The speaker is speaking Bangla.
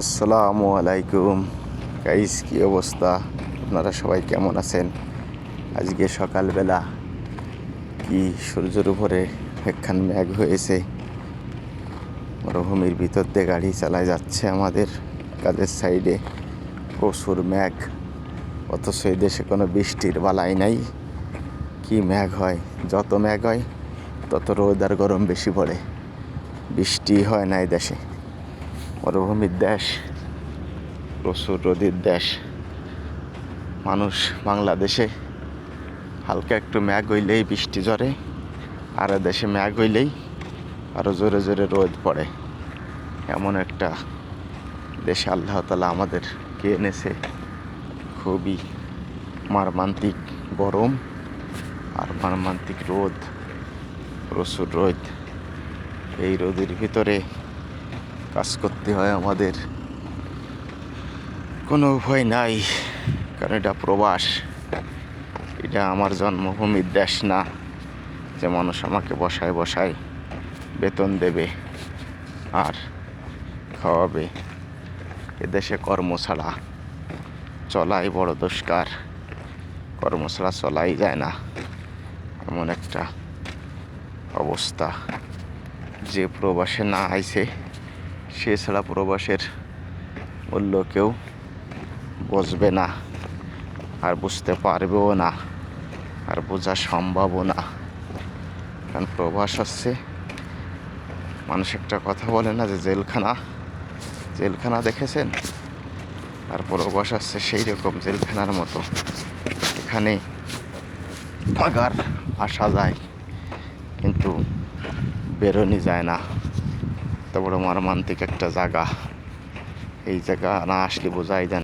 আসসালামু আলাইকুম। গাইস, কি অবস্থা? আপনারা সবাই কেমন আছেন? আজকে সকালবেলা কি সূর্যের উপরে একখান মেঘ হয়েছে। মরুভূমির ভিতর দিয়ে গাড়ি চালায় যাচ্ছে আমাদের। কাজের সাইডে প্রচুর মেঘ। অথচ এই দেশে কোনো বৃষ্টির বালাই নাই। কি মেঘ হয়? যত মেঘ হয়, তত রোদ আর গরম বেশি পড়ে। বৃষ্টি হয় না এই দেশে। মরুভূমির দেশ, প্রচুর রোদের দেশ। মানুষ বাংলাদেশে, হালকা একটু ম্যাগ হইলেই বৃষ্টি ঝরে, আর দেশে ম্যাগ হইলেই আরও জোরে জোরে রোদ পড়ে। এমন একটা দেশে আল্লাহ তালা আমাদেরকে এনেছে। খুবই মারমান্তিক গরম আর মারমান্তিক রোদ, প্রচুর রোদ। এই রোদের ভিতরে কাজ করতে হয় আমাদের। কোনো উপায় নাই, কারণ এটা প্রবাস। এটা আমার জন্মভূমির দেশ না, যে মানুষ আমাকে বসায় বসায় বেতন দেবে আর খাওয়াবে। এদেশে কর্ম ছাড়া চলাই বড় দুষ্কার। কর্ম ছাড়া চলাই যায় না, এমন একটা অবস্থা। যে প্রবাসে না আইছে সে ছাড়া প্রবাসের মূল্য কেউ বুঝবে না, আর বুঝতে পারবেও না, আর বোঝা সম্ভবও না। কারণ প্রবাস হচ্ছে, মানুষ একটা কথা বলে না যে জেলখানা জেলখানা দেখেছেন? আর প্রবাস আসছে সেই রকম জেলখানার মতো। এখানে পাগার আসা যায়, কিন্তু বেরোনি যায় না। এত বড় মর্মান্তিক একটা জায়গা। এই জায়গা না আসলে বোঝাই যায় না।